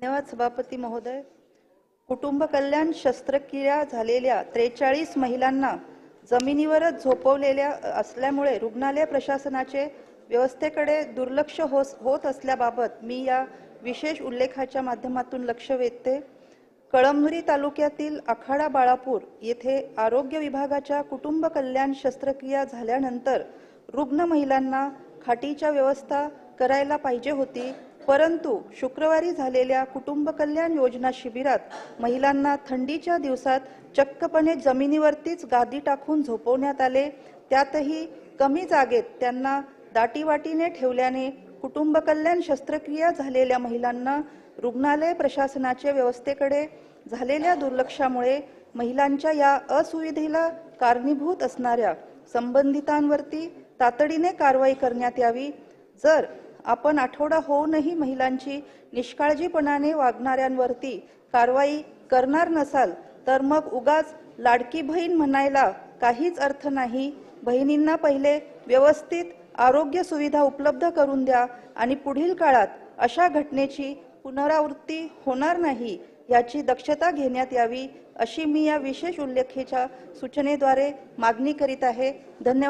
धन्यवाद सभापती महोदय. कुटुंब कल्याण शस्त्रक्रिया झालेल्या त्रेचाळीस महिलांना जमिनीवरच झोपवलेल्या असल्यामुळे रुग्णालय प्रशासनाचे व्यवस्थेकडे दुर्लक्ष होस होत असल्याबाबत मी या विशेष उल्लेखाच्या माध्यमातून लक्ष वेधते. कळमनुरी तालुक्यातील आखाडा बाळापूर येथे आरोग्य विभागाच्या कुटुंब कल्याण शस्त्रक्रिया झाल्यानंतर रुग्ण महिलांना खाटीच्या व्यवस्था करायला पाहिजे होती. परंतु शुक्रवारी झालेल्या कुटुंब कल्याण योजना शिबिरात महिलांना थंडीच्या दिवसात चक्कपणे जमिनीवरतीच गादी टाकून झोपवण्यात आले. त्यातही कमी जागेत त्यांना दाटीवाटीने ठेवल्याने कुटुंब कल्याण शस्त्रक्रिया झालेल्या महिलांना रुग्णालय प्रशासनाच्या व्यवस्थेकडे झालेल्या दुर्लक्षामुळे महिलांच्या या असुविधेला कारणीभूत असणाऱ्या संबंधितांवरती तातडीने कारवाई करण्यात यावी. जर आपण आठवडा होऊनही महिलांची निष्काळजीपणाने वागणाऱ्यांवरती कारवाई करणार नसाल तर मग उगाच लाडकी बहीण म्हणायला काहीच अर्थ नाही. बहिणींना पहिले व्यवस्थित आरोग्य सुविधा उपलब्ध करून द्या आणि पुढील काळात अशा घटनेची पुनरावृत्ती होणार नाही याची दक्षता घेण्यात यावी अशी मी या विशेष उल्लेखेच्या सूचनेद्वारे मागणी करीत आहे. धन्यवाद.